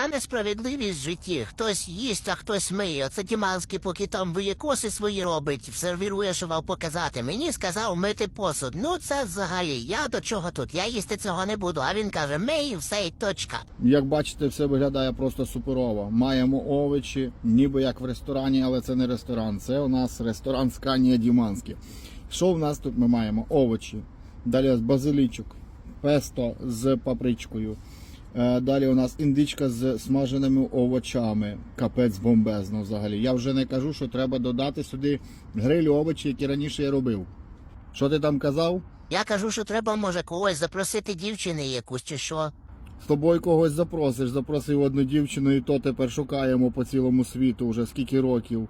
така несправедливість в житті. Хтось їсть, а хтось миє. Оце Діманський, поки там виєкоси свої робить, сервірує, що вам показати. Мені сказав мити посуд. Ну це взагалі, я до чого тут? Я їсти цього не буду. А він каже, мий, все і точка. Як бачите, все виглядає просто суперово. Маємо овочі, ніби як в ресторані, але це не ресторан. Це у нас ресторан Сканія Діманський. Що в нас тут ми маємо? Овочі. Далі базилічок, песто з папричкою. Е, Далі у нас індичка з смаженими овочами. Капець бомбезно взагалі. Я вже не кажу, що треба додати сюди гриль овочі, які раніше я робив. Що ти там казав? Я кажу, що треба, може, когось запросити дівчини якусь чи що. З тобою когось запросиш, запросив одну дівчину, і то тепер шукаємо по цілому світу вже скільки років.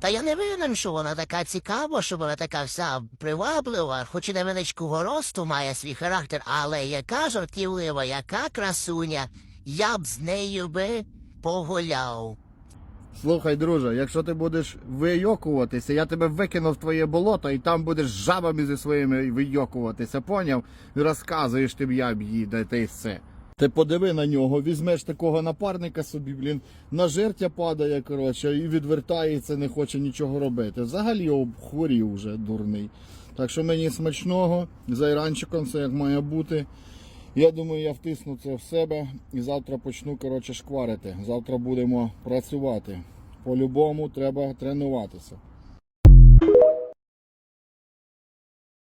Та я не винен, що вона така цікава, що вона така вся приваблива, хоч і невеличкого росту має свій характер, але яка жартівлива, яка красуня, я б з нею би погуляв. Слухай, друже, якщо ти будеш вийокуватися, я тебе викину в твоє болото, і там будеш жабами зі своїми вийокуватися, поняв? Розказуєш ти я б їде, й все. Ти подиви на нього, візьмеш такого напарника собі, блін, на жертя падає, коротше, і відвертається, не хоче нічого робити. Взагалі обхворів вже дурний. Так що мені смачного, з айранчиком все як має бути. Я думаю, я втисну це в себе і завтра почну коротше шкварити. Завтра будемо працювати. По-любому треба тренуватися.